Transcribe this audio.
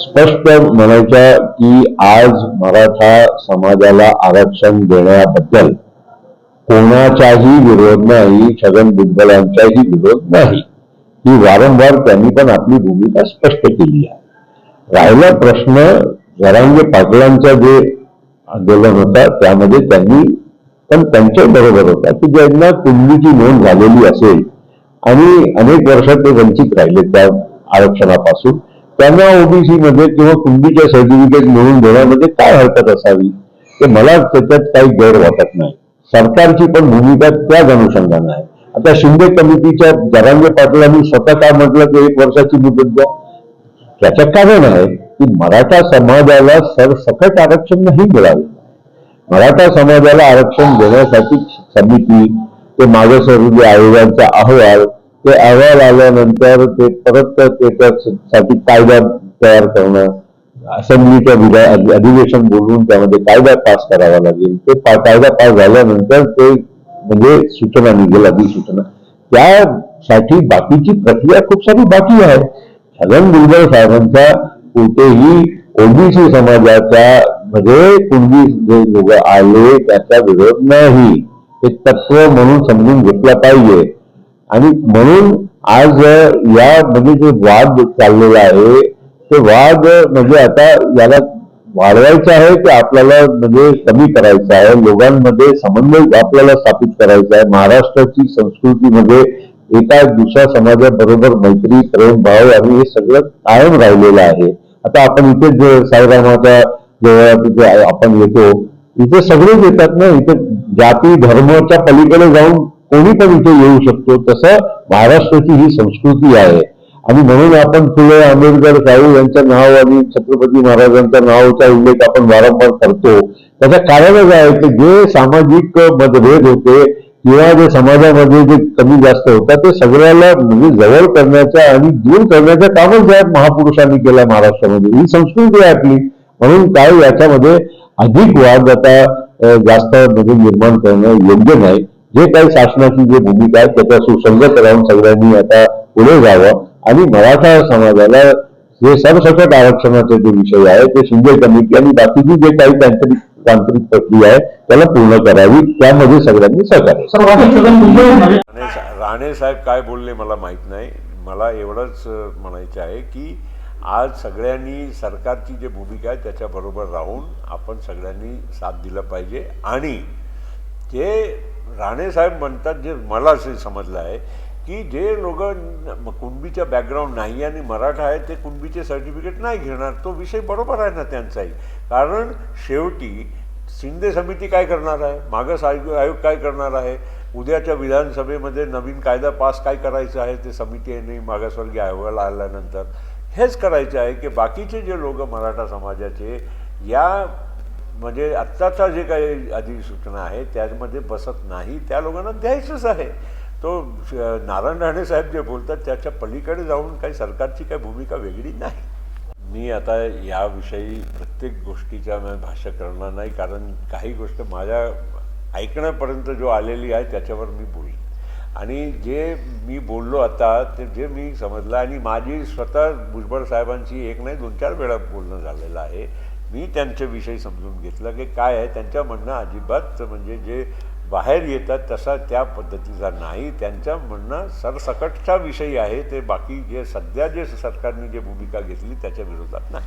स्पष्ट म्हणायच्या की आज मराठा समाजाला आरक्षण देण्याबद्दल कोणाचाही विरोध नाही छगन भुजबळांचाही विरोध नाही. ही वारंवार त्यांनी पण आपली भूमिका स्पष्ट केली आहे. राहिला प्रश्न जरांगे पाटलांचं जे आंदोलन होता त्यामध्ये त्यांनी पण त्यांच्या बरोबर होता की ज्यांना कुंडीची नोंद झालेली असेल आणि अनेक वर्षात ते वंचित राहिले त्या आरक्षणापासून. त्यांना ओबीसी मध्ये किंवा कुंडीच्या सर्टिफिकेट मिळवून देण्यामध्ये काय हरकत असावी ते मला त्याच्यात काही गैर वाटत नाही. सरकारची पण भूमिका त्याच अनुषंगाने आहे. आता शिंदे कमिटीच्या जरांगे पाटलांनी स्वतः काय म्हटलं की एक वर्षाची मुदत द्या. त्याचं कारण आहे की मराठा समाजाला सरसकट आरक्षण नाही मिळावे. मराठा समाजाला आरक्षण देण्यासाठी समिती ते मागासवर्गीय आयोगांचा अहवाल ते अहवाल आल्यानंतर ते परत त्याच्यासाठी कायदा तयार करणं असेंब्लीच्या विधा अधिवेशन बोलवून त्यामध्ये कायदा पास करावा लागेल. ते कायदा पास झाल्यानंतर ते म्हणजे सूचना निघेल अधिसूचना. त्यासाठी बाकीची प्रक्रिया खूप सारी बाकी आहे. छगन भुजबळ साहेबांचा कुठेही ओबीसी समाजाच्या मध्ये कुणबी जे लोक आले त्याचा विरोध नाही. ते तत्व म्हणून समजून घेतला पाहिजे. आणि म्हणून आज या म्हणजे जे वाद चाललेला आहे ते वाद म्हणजे आता याला वाढवायचं आहे की आपल्याला म्हणजे कमी करायचं आहे लोकांमध्ये समन्वय आपल्याला स्थापित करायचा आहे. महाराष्ट्राची संस्कृतीमध्ये म्हणजे एका दुसऱ्या समाजाबरोबर मैत्री प्रेम भाव आणि हे सगळं कायम राहिलेलं आहे. आता आपण इथे जे साईरामाच्या देवळात तिथे आपण येतो इथे सगळेच येतात ना इथे जाती धर्माच्या पलीकडे जाऊन कोणी पण इथे येऊ शकतो तसं महाराष्ट्राची ही संस्कृती आहे. आणि म्हणून आपण फुले आंबेडकर साहेब यांचं नाव आणि छत्रपती महाराजांच्या नावाचा उल्लेख आपण वारंवार करतो. त्याचं कारणच आहे की जे सामाजिक मतभेद होते किंवा जे समाजामध्ये जे कमी जास्त होता ते सगळ्याला म्हणजे जवळ करण्याचा आणि दूर करण्याचं कामच ज्या महापुरुषांनी केलं महाराष्ट्रामध्ये. ही संस्कृती आहे आपली. म्हणून काय याच्यामध्ये अधिक वाद आता जास्त म्हणजे निर्माण करणं योग्य नाही. जे काही शासनाची जी भूमिका आहे त्याच्या सुसंगत राहून सगळ्यांनी आता पुढे जावं. आणि मराठा समाजाला जे सरसकट आरक्षणाचे जे विषय आहे ते शिंदे कमिटी आणि बाकीची जे काही तांत्रिक तांत्रिक प्रक्रिया आहे त्याला पूर्ण करावी. त्यामध्ये सगळ्यांनी सहकार्य राणे साहेब काय बोलले मला माहीत नाही. मला एवढंच म्हणायचं आहे की आज सगळ्यांनी सरकारची जी भूमिका आहे त्याच्याबरोबर राहून आपण सगळ्यांनी साथ दिलं पाहिजे. आणि जे राणे साहेब म्हणतात जे मला असे समजलं आहे की जे लोक कुणबीच्या बॅकग्राऊंड नाही आणि मराठा आहे ते कुणबीचे सर्टिफिकेट नाही घेणार. तो विषय बरोबर आहे ना त्यांचाही. कारण शेवटी शिंदे समिती काय करणार आहे? मागास आयोग आयोग काय करणार आहे? उद्याच्या विधानसभेमध्ये नवीन कायदा पास काय करायचं आहे? ते समितीने मागासवर्गीय आयोगाला आल्यानंतर. हेच करायचं आहे की बाकीचे जे लोक मराठा समाजाचे या म्हणजे आत्ताचा जे काही अधिसूचना आहे त्यामध्ये बसत नाही त्या लोकांना द्यायचंच आहे. तो नारायण राणे साहेब जे बोलतात त्याच्या पलीकडे जाऊन काही सरकारची काही भूमिका वेगळी नाही. मी आता याविषयी प्रत्येक गोष्टीचा मी भाष्य करणार नाही कारण काही गोष्ट माझ्या ऐकण्यापर्यंत जो आलेली आहे त्याच्यावर मी बोलेन. आणि जे मी बोललो आता ते जे मी समजलं आणि माझी स्वतः भुजबळ साहेबांची एक नाही दोन चार वेळा बोलणं झालेलं आहे. मी त्यांच्याविषयी समजून घेतलं की काय आहे? त्यांच्या म्हणणं अजिबात म्हणजे जे बाहेर येतात तसा त्या पद्धतीचा नाही. त्यांच्या म्हणणं सरसकटचा विषय आहे. ते बाकी जे सध्या जे सरकारने जे भूमिका घेतली त्याच्या विरोधात नाही.